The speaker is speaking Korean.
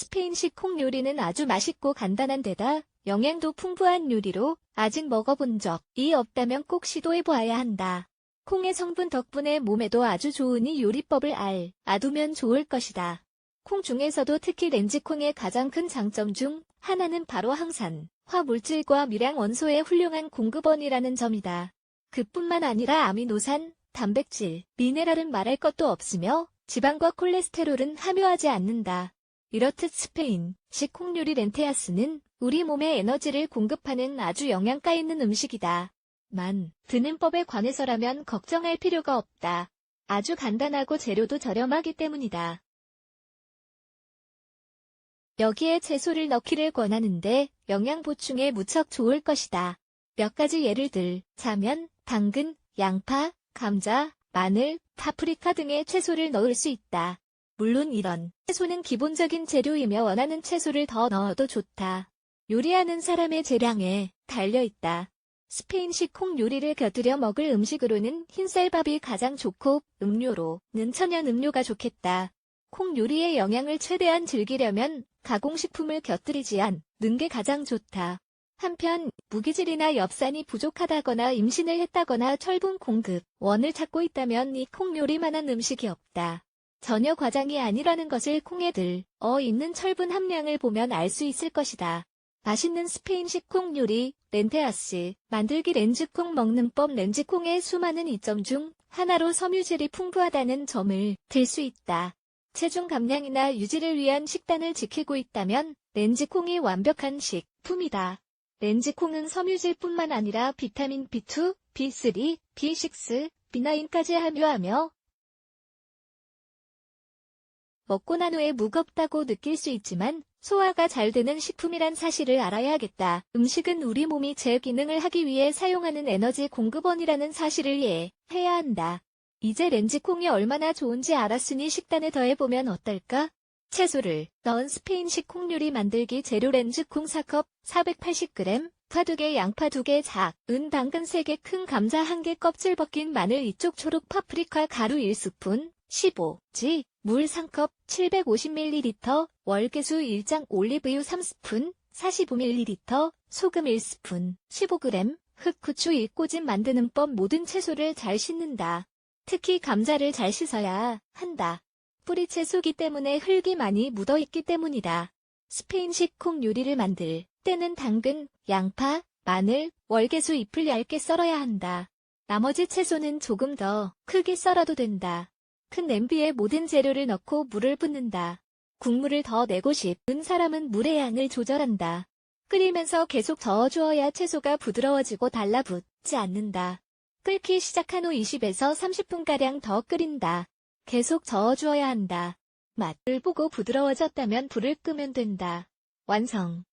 스페인식 콩 요리는 아주 맛있고 간단한 데다 영양도 풍부한 요리로 아직 먹어본 적이 없다면 꼭 시도해보아야 한다. 콩의 성분 덕분에 몸에도 아주 좋으니 요리법을 알, 아두면 좋을 것이다. 콩 중에서도 특히 렌즈콩의 가장 큰 장점 중 하나는 바로 항산, 화물질과 미량 원소의 훌륭한 공급원이라는 점이다. 그뿐만 아니라 아미노산, 단백질, 미네랄은 말할 것도 없으며 지방과 콜레스테롤은 함유하지 않는다. 이렇듯 스페인, 식콩 요리 렌테아스는 우리 몸에 에너지를 공급하는 아주 영양가 있는 음식이다. 만, 드는 법에 관해서라면 걱정할 필요가 없다. 아주 간단하고 재료도 저렴하기 때문이다. 여기에 채소를 넣기를 권하는데 영양 보충에 무척 좋을 것이다. 몇 가지 예를 들 자면 당근, 양파, 감자, 마늘, 파프리카 등의 채소를 넣을 수 있다. 물론 이런 채소는 기본적인 재료이며 원하는 채소를 더 넣어도 좋다. 요리하는 사람의 재량에 달려있다. 스페인식 콩 요리를 곁들여 먹을 음식으로는 흰쌀밥이 가장 좋고 음료로는 천연 음료가 좋겠다. 콩 요리의 영양을 최대한 즐기려면 가공식품을 곁들이지 않는 게 가장 좋다. 한편 무기질이나 엽산이 부족하다거나 임신을 했다거나 철분 공급 원을 찾고 있다면 이 콩 요리만한 음식이 없다. 전혀 과장이 아니라는 것을 콩에 들어 있는 철분 함량을 보면 알 수 있을 것이다. 맛있는 스페인식 콩 요리, 렌테아스, 만들기 렌즈콩 먹는 법 렌즈콩의 수많은 이점 중 하나로 섬유질이 풍부하다는 점을 들 수 있다. 체중 감량이나 유지를 위한 식단을 지키고 있다면 렌즈콩이 완벽한 식품이다. 렌즈콩은 섬유질뿐만 아니라 비타민 B2, B3, B6, B9까지 함유하며 먹고 난 후에 무겁다고 느낄 수 있지만 소화가 잘 되는 식품이란 사실을 알아야겠다. 음식은 우리 몸이 제 기능을 하기 위해 사용하는 에너지 공급원이라는 사실을 이해해야 한다. 이제 렌즈콩이 얼마나 좋은지 알았으니 식단에 더해보면 어떨까? 채소를 넣은 스페인식 콩요리 만들기 재료 렌즈콩 4컵 480g, 파 2개, 양파 2개, 작, 은 당근 3개, 큰 감자 1개, 껍질 벗긴 마늘 2쪽 초록 파프리카 가루 1스푼, 15지, 물 3컵 750ml, 월계수 1장 올리브유 3스푼, 45ml, 소금 1스푼, 15g, 흑후추 1꼬집 만드는 법 모든 채소를 잘 씻는다. 특히 감자를 잘 씻어야 한다. 뿌리채소기 때문에 흙이 많이 묻어있기 때문이다. 스페인식 콩 요리를 만들 때는 당근, 양파, 마늘, 월계수 잎을 얇게 썰어야 한다. 나머지 채소는 조금 더 크게 썰어도 된다. 큰 냄비에 모든 재료를 넣고 물을 붓는다. 국물을 더 내고 싶은 사람은 물의 양을 조절한다. 끓이면서 계속 저어주어야 채소가 부드러워지고 달라붙지 않는다. 끓기 시작한 후 20에서 30분가량 더 끓인다. 계속 저어주어야 한다. 맛을 보고 부드러워졌다면 불을 끄면 된다. 완성.